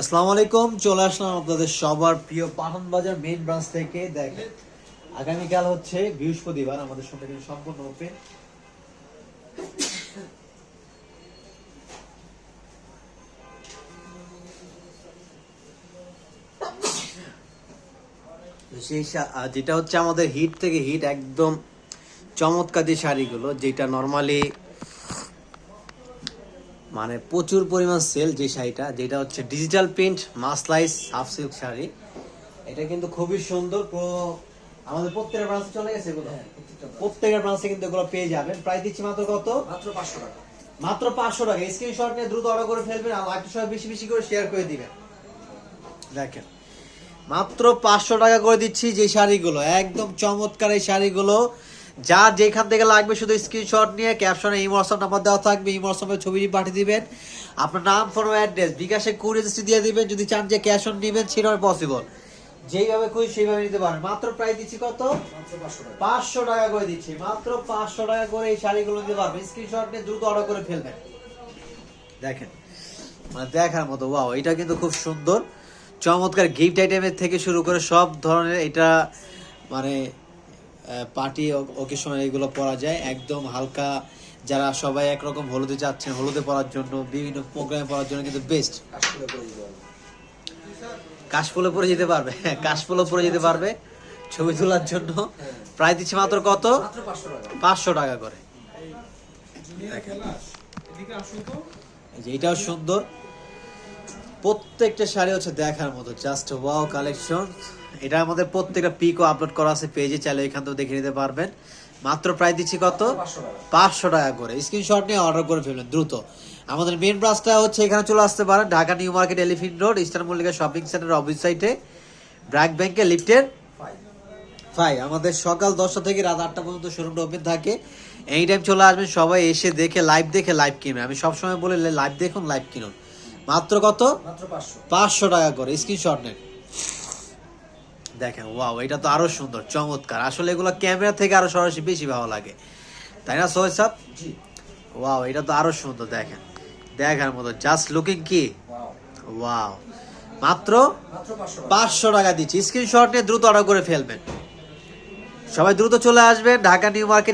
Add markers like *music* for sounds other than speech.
আসসালামু আলাইকুম, চলে আসলাম আপনাদের সবার প্রিয় পাঠান বাজার মেইন ব্রাঞ্চ থেকে। দেখেন, আগামীকাল হচ্ছে বৃহস্পতিবার, আমাদের সঙ্গে সম্পূর্ণ ওপেন সেই যেটা হচ্ছে আমাদের হিট থেকে হিট একদম চমৎকার শাড়িগুলো, যেটা নর্মালি মানে প্রচুর পরিমাণ সেল যে শাড়িটা যেটা হচ্ছে ডিজিটাল প্রিন্ট মাসলাইস হাফ সিল্ক শাড়ি। এটা কিন্তু খুবই সুন্দর আমাদের প্রত্যেকটা ব্রাঞ্চে চলে গেছে এগুলো। প্রত্যেকটা ব্রাঞ্চে কিন্তু এগুলো পেয়ে যাবেন। প্রায় দিচ্ছি মাত্র কত? মাত্র পাঁচশো টাকা। মাত্র পাঁচশো টাকা। স্ক্রিনশট নিয়ে দ্রুত অর্ডার করে ফেলবেন আর লাইকটা সবাই বেশি বেশি করে শেয়ার করে দিবেন। দেখেন মাত্র পাঁচশো টাকা করে দিচ্ছি যে শাড়িগুলো। একদম চমৎকার এই শাড়িগুলো। যার যেখান থেকে লাগবে শুধু স্ক্রিনশট নিয়ে ক্যাপশনে এই নাম্বার দেওয়া থাকবে, এই ছবিটি পাঠিয়ে দিবেন। আপনার নাম ফোন অ্যাড্রেস বিকাশে কুরিয়ার দিয়ে দিবেন, যদি চান যে ক্যাশ অন নেবেন সেটাও পসিবল যেইভাবে খুশি সেইভাবে নিতে পারেন। মাত্র প্রাইস দিচ্ছি কত? পাঁচশো টাকা করে দিচ্ছি। মাত্র পাঁচশো টাকা করে এই শাড়িগুলো নিতে পারবেন। স্ক্রিনশট নিয়ে দ্রুত অর্ডার করে ফেলবেন। দেখেন মানে দেখার মতো ওয়াও এটা কিন্তু খুব সুন্দর। চমৎকার গিফট আইটেমের থেকে শুরু করে সব ধরনের এটা মানে পার্টি ওকেশনে এগুলো পরা যায়। একদম হালকা যারা সবাই একরকম হলুদে যাচ্ছেন হলুদে পরার জন্য বিভিন্ন প্রোগ্রামে পরার জন্য কিন্তু বেস্ট কাশফুলে পরে যেতে পারবে। *laughs* কাশফুলে পরে যেতে পারবে। ছবি তোলার জন্য। প্রায় দিচ্ছে মাত্র কত? পাঁচশো টাকা করে। এই যে এটাও সুন্দর। প্রত্যেকটা শাড়ি হচ্ছে দেখার মতো জাস্ট ওয়াও কালেকশন এটা আমাদের প্রত্যেকটা পিকও আপলোড করা আছে পেজে চাইলে এখান থেকে দেখে নিতে পারবেন। মাত্র প্রায় দিচ্ছি কত? পাঁচশো টাকা। করে। স্ক্রিনশট নিয়ে অর্ডার করে ফেলবেন দ্রুত। আমাদের মেন ব্রাঞ্চটা হচ্ছে এখানে চলে আসতে পারেন Dhaka new market elephant road eastern Mallika shopping centre office সাইটে ব্র্যাক ব্যাংকে লিফটের ভাই আমাদের সকাল দশটা থেকে রাত আটটা পর্যন্ত শোরুমটা ওপেন থাকে। এই টাইম চলে আসবেন সবাই এসে দেখে লাইভ দেখে লাইভ কিনবেন আমি সবসময় বলি লাইভ দেখুন লাইভ কিনুন। মাত্র কত? পাঁচশো। টাকা করে স্ক্রিনশট নেন। দেখেন ওয়াও এটা তো আরও সুন্দর চমৎকার। আসলে এগুলো ক্যামেরা থেকে আরও সরাসরি বেশি ভালো লাগে। তাই না সাহেব? জি। ওয়াও এটা তো আরও সুন্দর দেখেন। দেখার মতো জাস্ট লুকিং কি? ওয়াও মাত্র মাত্র পাঁচশো টাকা। পাঁচশো টাকা দিচ্ছি। স্ক্রিনশট নিয়ে দ্রুত অর্ডার করে ফেলবেন। সবাই দ্রুত চলে আসবেন ঢাকা নিউ মার্কেট